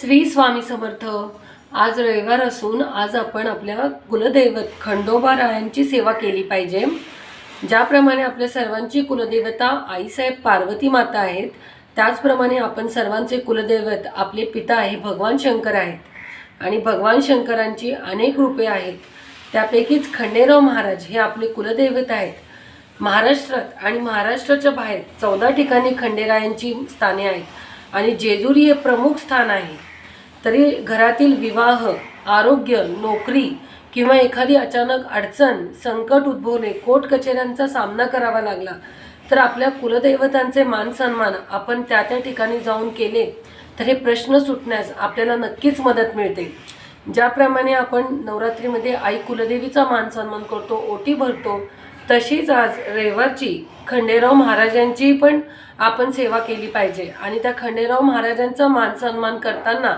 श्री स्वामी समर्थ आज रविवार असून आज आपण आपल्या कुलदैवत खंडोबा रायांची सेवा केली पाहिजे. ज्याप्रमाणे आपल्या सर्वांची कुलदेवता आईसाहेब पार्वती माता आहेत त्याचप्रमाणे आपण सर्वांचे कुलदैवत आपले पिता आहे भगवान शंकर आहेत. आणि भगवान शंकरांची अनेक रूपे आहेत. त्यापैकीच खंडेराव महाराज हे आपले कुलदैवत आहेत. महाराष्ट्रात आणि महाराष्ट्राच्या बाहेर चौदा ठिकाणी खंडेरायांची स्थाने आहेत. आणि जेजुरी हे प्रमुख स्थान आहे. तरी घरातील विवाह आरोग्य नोकरी किंवा एखादी अचानक अडचण संकट उद्भवले कोर्ट कचेऱ्यांचा सामना करावा लागला तर आपल्या कुलदैवतांचे मान सन्मान आपण त्या त्या ठिकाणी जाऊन केले तर हे प्रश्न सुटण्यास आपल्याला नक्कीच मदत मिळते. ज्याप्रमाणे आपण नवरात्रीमध्ये आई कुलदेवीचा मान सन्मान करतो ओटी भरतो तशीच आज रविवारची खंडेराव महाराजांची पण आपण सेवा केली पाहिजे. आणि त्या खंडेराव महाराजांचा मान सन्मान करताना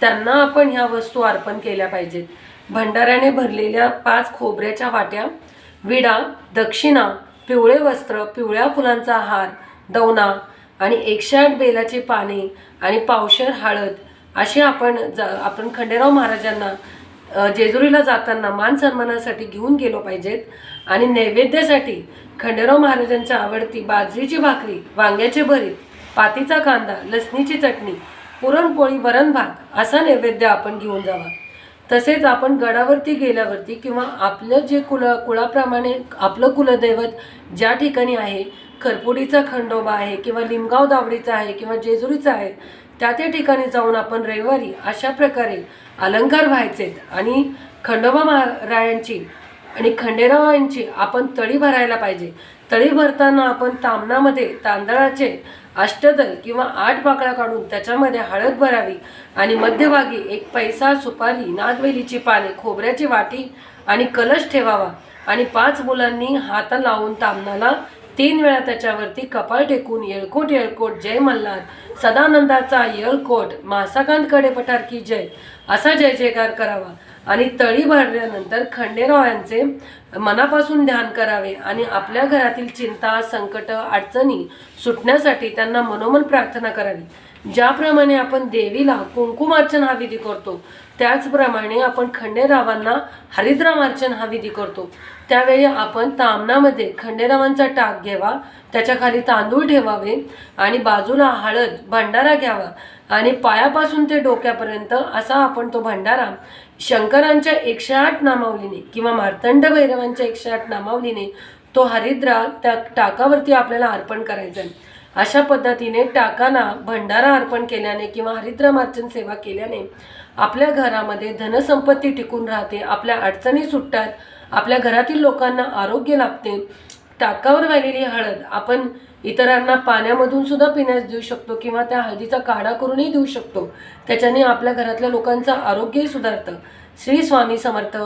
त्यांना आपण ह्या वस्तू अर्पण केल्या पाहिजेत. भंडाऱ्याने भरलेल्या पाच खोबऱ्याच्या वाट्या विडा दक्षिणा पिवळे वस्त्र पिवळ्या फुलांचा हार दवना आणि एकशे आठ बेलाची पाने आणि पावशर हळद असे आपण ज आपण खंडेराव महाराजांना जेजुरीला जाताना मान सन्मानासाठी घेऊन गेलो पाहिजेत आणि नैवेद्यासाठी खंडेराव महाराजांच्या आवडती बाजरीची भाकरी वांग्याचे भरीत पातीचा कांदा लसणीची चटणी पुरणपोळी वरण भात असा नैवेद्य आपण घेऊन जावा. तसेच आपण गडावरती गेल्यावरती किंवा आपलं जे कुल कुळाप्रमाणे आपलं कुलदैवत ज्या ठिकाणी आहे खरपुडीचा खंडोबा आहे किंवा लिमगाव दावडीचा आहे किंवा जेजुरीचा आहे त्या त्या ठिकाणी जाऊन आपण रविवारी अशा प्रकारे अलंकार व्हायचे आणि खंडोबा महारायांची आणि खंडेरावांची आपण तळी भरायला पाहिजे. तळी भरताना आपण तामणामध्ये तांदळाचे अष्टदल किंवा आठ बाकळ्या काढून त्याच्यामध्ये हळद भरावी आणि मध्यभागी एक पैसा सुपारी नागवेलीची पाने खोबऱ्याची वाटी आणि कलश ठेवावा आणि पाच मुलांनी हात लावून तामणाला तीन वेळा त्याच्यावरती कपाळ टेकून येळकोट येळकोट जय मल्हार सदानंदाचा येळकोट मासाकांतकडे पठार की जय असा जय जयकार करावा. आणि तळी भरल्यानंतर खंडेराव यांचे मनापासून ध्यान करावे आणि आपल्या घरातील चिंता संकट अडचणी सुटण्यासाठी त्यांना मनोमन प्रार्थना करावी. ज्याप्रमाणे आपण देवीला कुंकुमार्चन हा विधी करतो त्याचप्रमाणे आपण खंडेरावांना हरिद्रामार्चन हा विधी करतो. त्यावेळी आपण तामणामध्ये खंडेरावांचा टाक घ्यावा त्याच्याखाली तांदूळ ठेवावे आणि बाजूला हळद भंडारा घ्यावा आणि पायापासून ते डोक्यापर्यंत असा आपण तो भंडारा शंकरांच्या एकशे आठ नामावलीने किंवा मार्तंड भैरवांच्या एकशे आठ नामावलीने तो हरिद्रा त्या टाकावरती आपल्याला अर्पण करायचा आहे. अशा पद्धतीने टाकांना भंडारा अर्पण केल्याने किंवा हरिद्रमार्चन सेवा केल्याने आपल्या घरामध्ये धनसंपत्ती टिकून राहते आपल्या अडचणी सुटतात आपल्या घरातील लोकांना आरोग्य लाभते. टाकावर वाहिलेली हळद आपण इतरांना पाण्यामधून सुद्धा पिण्यास देऊ शकतो किंवा त्या हळदीचा काढा करूनही देऊ शकतो. त्याच्याने आपल्या घरातल्या लोकांचं आरोग्यही सुधारतं. श्री स्वामी समर्थ.